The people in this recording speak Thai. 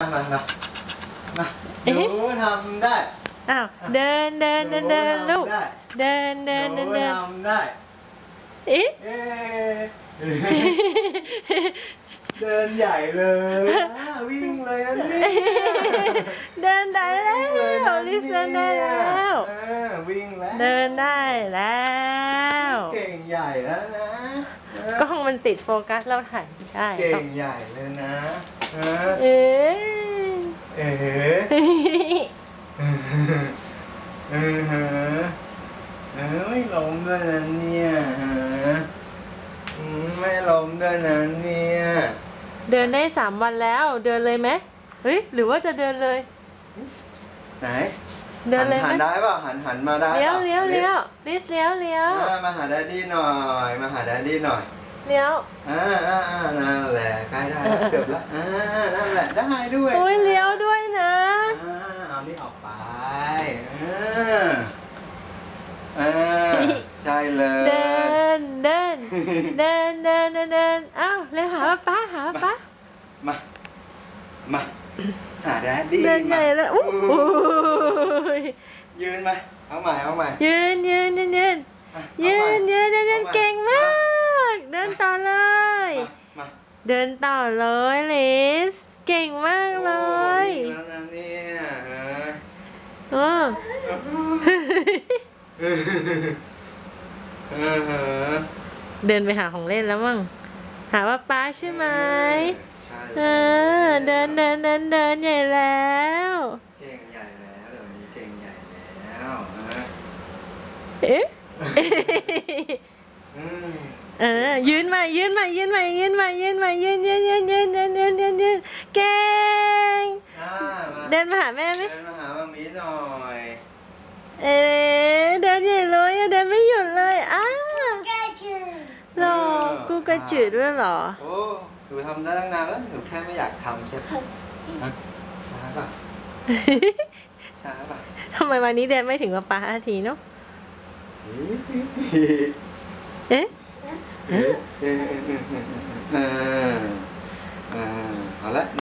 มามามามาหเอ๊ะนูทำได้ อ้าว เดินเดินเดินเดินหลูกทำได้เดินเดินหเดินูนเดินทำได้ เอ๊ะเอ๊ะเดินใหญ่เลยอะวิ่งเลยอันนี้เดินได้แล้วิ่งเลยวนะลิซเดินได้แล้ว เออวิ่งแล้ว เดินได้แล้ว เก่งใหญ่แล้วนะเออกล้องมันติดโฟกัสเราถ่ายไม่ได้เก่งใหญ่เลยนะเออเอ๊ะเอ๋เออเออเออเออไม่ล้มด้วยนะเนี่ยฮะอืมไม่ล้มด้วยนะเนี่ย เดินได้สามวันแล้ว เดินเลยไหมเฮ้ยหรือว่าจะเดินเลย ไหน เดินเลยไหหัมนได้เปล่าหันหันมาได้เลี้ยวปะเลี้ยวเลี้ยวลิสเลี้ยวเลี้ยวอ่ามาหาแดดดี้หน่อย มาหาแดดดี้หน่อยเลี้ยวอ่าอ่าอ่านั่นแหละใกล้ได้แล้วเกือบแล้วอ่านั่นแหละได้ด้วยโอ้ยเลี้ยวด้วยนะอ่าเอานี่ออกไปอ่าอ่าใช่เลยเดินเดินเดินเดินเดินเดินอ้าวเร็วหาป้าหาป้ามามา หาแดดดี้เดินใหญ่แล้วอู้มาหูยยืนมาเอาใหม่เอาใหม่ยืนยืนยืนยืนอะยืเอานใหม่ยืนยืนยืนเอาใหม่เก่งมาก เดินต่อเลยมาเดินต่อเลยลิสเก่งมากเลโอ้ยดีแล้วนะเนี่ยเออโอ้เออเออเดินไปหาของเล่นแล้วมั้งหาว่าป้าใช่ไหม ก่งใหญ่แล้วนะเอ๊ะอืมเออยืนใหม่ยืนใหม่ยืนใหม่ยืนใหม่ยืนใหม่ยืนยืนยืนยืนยืนยืนยืนยืนเก่งอ่ามาเดินมาหาแม่ไหมเดินมาหามามีหน่อยเอ๊ะเดินใหญ่เลยอะเดินไม่หยุดเลยอ้าหรอกูกระจืดด้วยเหรอโอ้หนูทำได้ตั้งนานแล้วหนูแค่ไม่อยากทำใช่ปะฮะช้าป่ะ ช้าป่ะทำไมวันนี้แดนไม่ถึงมาป้าอาทีเนาะเอ๊ะเอ๊ะ